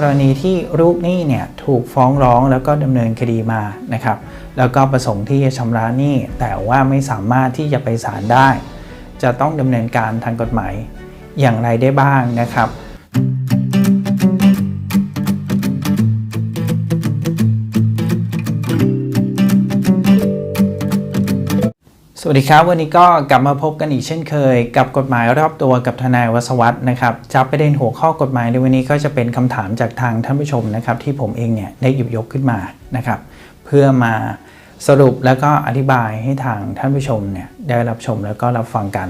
กรณีที่ลูกหนี้เนี่ยถูกฟ้องร้องแล้วก็ดำเนินคดีมานะครับ แล้วก็ประสงค์ที่จะชำระหนี้แต่ว่าไม่สามารถที่จะไปศาลได้ จะต้องดำเนินการทางกฎหมายอย่างไรได้บ้างนะครับ สวัสดีครับ วันนี้ก็กลับมาพบกันอีกเช่นเคย กับกฎหมายรอบตัวกับทนายวศวัตนะครับจับประเด็นหัวข้อกฎหมายในวันนี้ก็จะเป็นคำถามจากทางท่านผู้ชมนะครับ ที่ผมเองเนี่ยได้หยิบยกขึ้นมานะครับ เพื่อมาสรุปแล้วก็อธิบายให้ทางท่านผู้ชมเนี่ยได้รับชมแล้วก็รับฟังกัน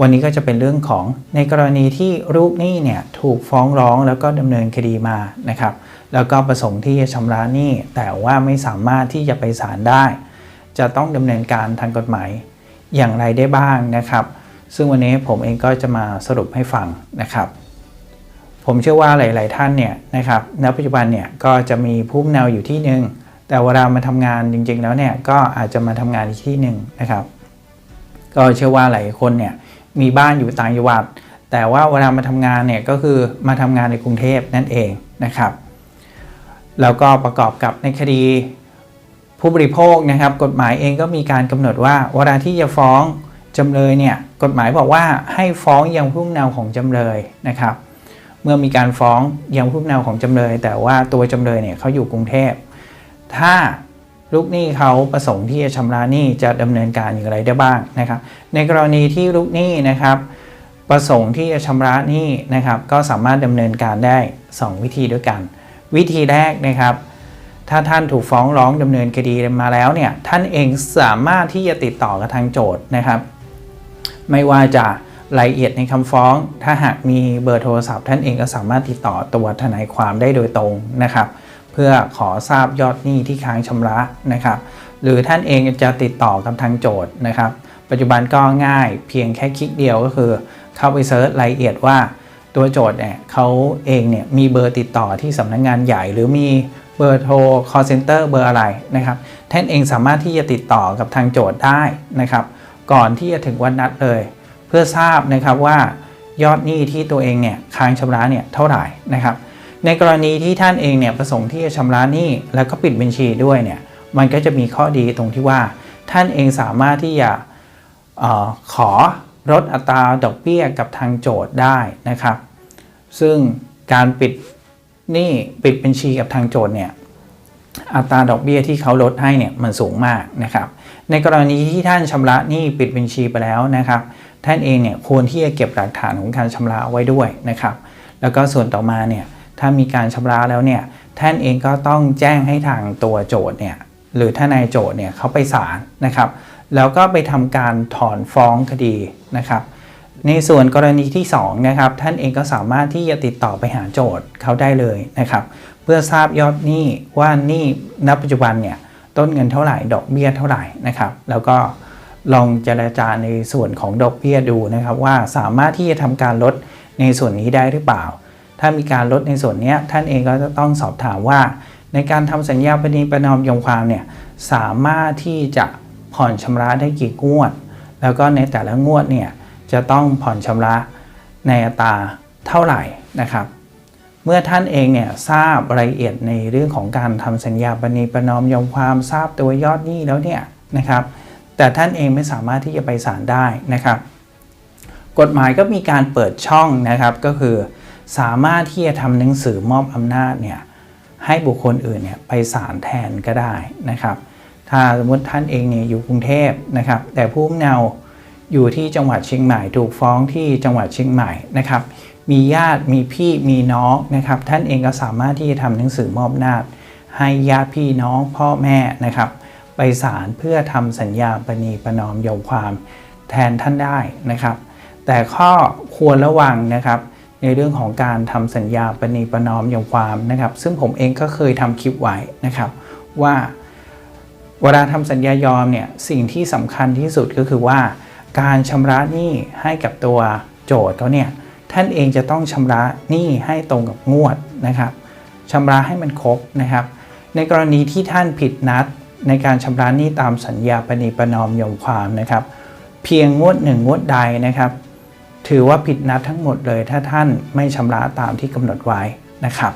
วันนี้ก็จะเป็นเรื่องของในกรณีที่ลูกหนี้เนี่ยถูกฟ้องร้องแล้วก็ดำเนินคดีมานะครับ แล้วก็ประสงค์ที่จะชำระหนี้แต่ว่าไม่สามารถที่จะไปศาลได้ จะต้องดำเนินการทางกฎหมายอย่างไรได้บ้างนะครับ ซึ่งวันนี้ผมเองก็จะมาสรุปให้ฟังนะครับ ผมเชื่อว่าหลาย ๆ ท่านเนี่ยนะครับณปัจจุบันเนี่ยก็จะมีผู้แนวอยู่ที่หนึ่งแต่เวลามาทำงานจริง ๆ แล้วเนี่ยก็อาจจะมาทำงานอีกที่หนึ่งนะครับ ก็เชื่อว่าหลายคนเนี่ยมีบ้านอยู่ต่างจังหวัด แต่ว่าเวลามาทำงานเนี่ยก็คือมาทำงานในกรุงเทพนั่นเองนะครับแล้วก็ประกอบกับในคดี ผู้บริโภคนะครับกฎหมายเองก็มีการกำหนดว่าเวลาที่จะฟ้องจำเลยเนี่ยกฎหมายบอกว่าให้ฟ้องยังผู้นำเนาของจำเลยนะครับ เมื่อมีการฟ้องยังผู้นำเนาของจำเลย แต่ว่าตัวจำเลยเนี่ยเขาอยู่กรุงเทพ ถ้าลูกหนี้เขาประสงค์ที่จะชำระหนี้จะดำเนินการอย่างไรได้บ้างนะครับ ในกรณีที่ลูกหนี้นะครับ ประสงค์ที่จะชำระหนี้นะครับ ก็สามารถดำเนินการได้ 2 วิธีด้วยกัน วิธีแรกนะครับ ถ้าท่านถูกฟ้องร้องดำเนินคดีมาแล้วเนี่ยท่านเองสามารถที่จะติดต่อกับทางโจทย์นะครับ ไม่ว่าจะรายละเอียดในคำฟ้อง ถ้าหากมีเบอร์โทรศัพท์ ท่านเองก็สามารถติดต่อตัวทนายความได้โดยตรงนะครับ เพื่อขอทราบยอดหนี้ที่ค้างชำระนะครับ หรือท่านเองจะติดต่อกับทางโจทย์นะครับ ปัจจุบันก็ง่ายเพียงแค่คลิกเดียวก็คือ เข้าไปเซิร์ชรายละเอียดว่าตัวโจทย์เนี่ยเขาเองเนี่ยมีเบอร์ติดต่อที่สำนักงงานใหญ่หรือมี เบอร์โทร call center เบอร์อะไรนะครับท่านเองสามารถที่จะติดต่อกับทางโจทย์ได้นะครับ ก่อนที่จะถึงวันนัดเลย เพื่อทราบนะครับว่ายอดหนี้ที่ตัวเองเนี่ยค้างชำระเนี่ยเท่าไหร่นะครับ ในกรณีที่ท่านเองเนี่ยประสงค์ที่จะชำระหนี้แล้วก็ปิดบัญชีด้วยเนี่ยมันก็จะมีข้อดีตรงที่ว่า ท่านเองสามารถที่จะออขอลดอัตราดอกเบี้ยกับทางโจทย์ได้นะครับ ซึ่งการปิด หนี้ปิดบัญชีกับทางโจทย์เนี่ยอัตราดอกเบี้ยที่เขาลดให้เนี่ยมันสูงมากนะครับ ในกรณีที่ท่านชำระหนี้ปิดบัญชีไปแล้วนะครับ ท่านเองเนี่ยควรที่จะเก็บหลักฐานของการชำระเอาไว้ด้วยนะครับ แล้วก็ส่วนต่อมาเนี่ยถ้ามีการชำระแล้วเนี่ยท่านเองก็ต้องแจ้งให้ทางตัวโจทย์เนี่ยหรือถ้านายโจทย์เนี่ยเขาไปศาลนะครับ แล้วก็ไปทำการถอนฟ้องคดีนะครับ ในส่วนกรณีที่2นะครับท่านเองก็สามารถที่จะติดต่อไปหาโจทย์เขาได้เลยนะครับ เพื่อทราบยอดหนี้ว่าหนี้ณปัจจุบันเนี่ยต้นเงินเท่าไหร่ดอกเบี้ยเท่าไหร่นะครับ แล้วก็ลองเจรจาในส่วนของดอกเบี้ยดูนะครับ ว่าสามารถที่จะทำการลดในส่วนนี้ได้หรือเปล่า ถ้ามีการลดในส่วนนี้ท่านเองก็จะต้องสอบถามว่า ในการทำสัญญาปณีประนอมยอมความเนี่ยสามารถที่จะผ่อนชำระได้กี่งวด แล้วก็ในแต่ละงวดเนี่ย จะต้องผ่อนชำระในอัตราเท่าไหร่นะครับ เมื่อท่านเองเนี่ยทราบรายละเอียดในเรื่องของการทำสัญญาปณีประนอมยอมความทราบตัวยอดหนี้แล้วเนี่ยนะครับแต่ท่านเองไม่สามารถที่จะไปศาลได้นะครับ กฎหมายก็มีการเปิดช่องนะครับก็คือ สามารถที่จะทำหนังสือมอบอำนาจเนี่ยให้บุคคลอื่นเนี่ยไปศาลแทนก็ได้นะครับ ถ้าสมมติท่านเองเนี่ยอยู่กรุงเทพนะครับ แต่ผู้เนา อยู่ที่จังหวัดเชียงใหม่ถูกฟ้องที่จังหวัดเชียงใหม่นะครับ มีญาติมีพี่มีน้องนะครับ ท่านเองก็สามารถที่จะทำหนังสือมอบนาจให้ญาติพี่น้องพ่อแม่นะครับ ไปศาลเพื่อทำสัญญาปณีประนอมยอมความแทนท่านได้นะครับ แต่ข้อควรระวังนะครับในเรื่องของการทำสัญญาปณีประนอมยอมความนะครับ ซึ่งผมเองก็เคยทำคลิปไว้นะครับ ว่าเวลาทำสัญญายอมเนี่ยสิ่งที่สำคัญที่สุดก็คือว่า การชำระหนี้ให้กับตัวโจทย์เขาเนี่ยท่านเองจะต้องชำระหนี้ให้ตรงกับงวดนะครับชำระให้มันครบนะครับ ในกรณีที่ท่านผิดนัดในการชำระหนี้ตามสัญญาปณีประนอมยอมความนะครับ เพียงงวดหนึ่งงวดใดนะครับ ถือว่าผิดนัดทั้งหมดเลยถ้าท่านไม่ชำระตามที่กำหนดไว้นะครับ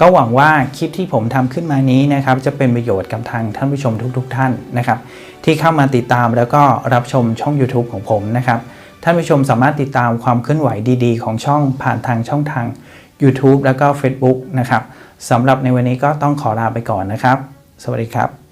ก็หวังว่าคลิปที่ผมทำขึ้นมานี้นะครับจะเป็นประโยชน์กับทางท่านผู้ชมทุก ๆ ท่านนะครับที่เข้ามาติดตามแล้วก็รับชมช่อง YouTube ของผมนะครับท่านผู้ชมสามารถติดตามความเคลื่อนไหวดีๆ ของช่องผ่านทางช่องทาง YouTube แล้วก็ Facebook นะครับสำหรับในวันนี้ก็ต้องขอลาไปก่อนนะครับ สวัสดีครับ